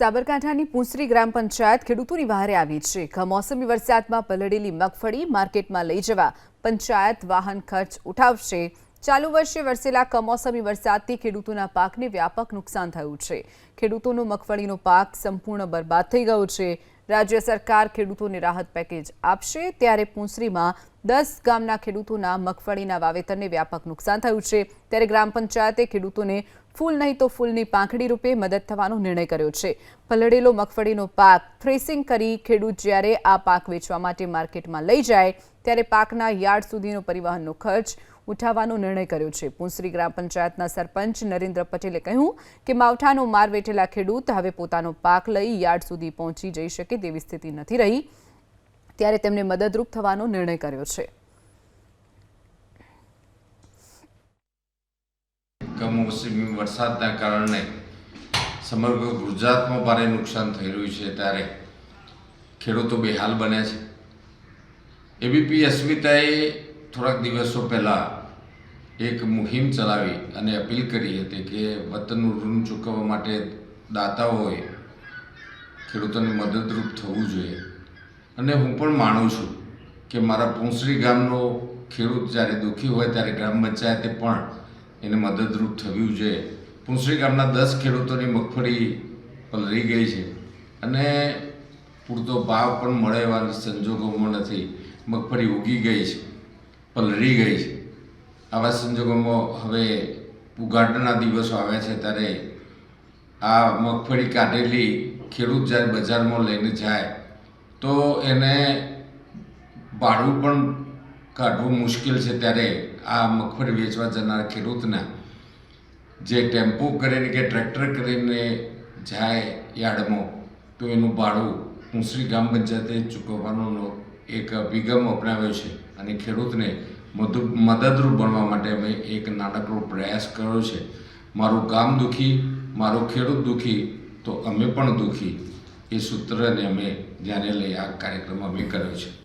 સાબરકાંઠાની પુંસરી ગ્રામ પંચાયત ખેડૂતોની વહારે આવી છે. કમોસમી વરસાદમાં પલળેલી મગફળી માર્કેટમાં લઈ જવા પંચાયત વાહન ખર્ચ ઉઠાવશે. ચાલુ વર્ષે વરસેલા કમોસમી વરસાદથી ખેડૂતોના પાકને વ્યાપક નુકસાન થયું છે. ખેડૂતોનો મગફળીનો પાક સંપૂર્ણ બરબાદ થઈ ગયો છે. રાજ્ય સરકાર ખેડૂતોને રાહત પેકેજ આપશે ત્યારે પુંસરીમાં દસ ગામના ખેડૂતોના મગફળીના વાવેતરને વ્યાપક નુકસાન થયું છે. ત્યારે ગ્રામ પંચાયતે ખેડૂતોને ફૂલ નહીં તો ફૂલની પાંખડી રૂપે મદદ થવાનો નિર્ણય કર્યો છે. પલળેલો મગફળીનો પાક થ્રેસિંગ કરી ખેડૂત જ્યારે આ પાક વેચવા માટે માર્કેટમાં લઈ જાય, ત્યારે પાકના યાર્ડ સુધીનો પરિવહનનો ખર્ચ ઉઠાવવાનો નિર્ણય કર્યો છે. પુંસરી ગ્રામ પંચાયતના સરપંચ નરેન્દ્ર પટેલે કહ્યું કે માવઠાનો માર વેઠેલા ખેડૂત હવે પોતાનો પાક લઈ યાર્ડ સુધી પહોંચી જઈ શકે તેવી સ્થિતિ નથી રહી, ત્યારે તેમને મદદરૂપ થવાનો નિર્ણય કર્યો છે. કમોસમી વરસાદના કારણે સમગ્ર ગુજરાતમાં ભારે નુકસાન થઈ રહ્યું છે ત્યારે ખેડૂતો બેહાલ બન્યા છે. એબીપી અસ્મિતાએ થોડાક દિવસો પહેલાં એક મુહિમ ચલાવી અને અપીલ કરી હતી કે વતનનું ઋણ ચૂકવવા માટે દાતાઓએ ખેડૂતોને મદદરૂપ થવું જોઈએ. અને હું પણ માનું છું કે મારા પુંસરી ગામનો ખેડૂત જ્યારે દુઃખી હોય ત્યારે ગ્રામ પંચાયતે પણ એને મદદરૂપ થયું છે. પુંસરી ગામના દસ ખેડૂતોની મગફળી પલરી ગઈ છે. અને પૂરતો ભાવ પણ મળે એવા સંજોગોમાં નથી. મગફળી ઉગી ગઈ છે પલરી ગઈ છે. આવા સંજોગોમાં હવે ઉઘાટના દિવસો આવ્યા છે ત્યારે આ મગફળી કાઢેલી ખેડૂત જ્યારે બજારમાં લઈને જાય, તો એને ભાડું પણ કાઢવું મુશ્કેલ છે ત્યારે આ મગફળી વેચવા જનાર ખેડૂતના જે ટેમ્પો કરીને કે ટ્રેક્ટર કરીને જાય યાર્ડમાં, તો એનું ભાડું મુસરી ગ્રામ પંચાયતે ચૂકવવાનો એક અભિગમ અપનાવ્યો છે અને ખેડૂતને મધુ, મદદરૂપ બનવા માટે અમે એક નાનકડો પ્રયાસ કર્યો છે. મારું ગામ દુઃખી, મારો ખેડૂત દુઃખી, તો અમે પણ દુઃખી, એ સૂત્રને અમે ધ્યાને લઈ આ કાર્યક્રમ અમે કર્યો છે.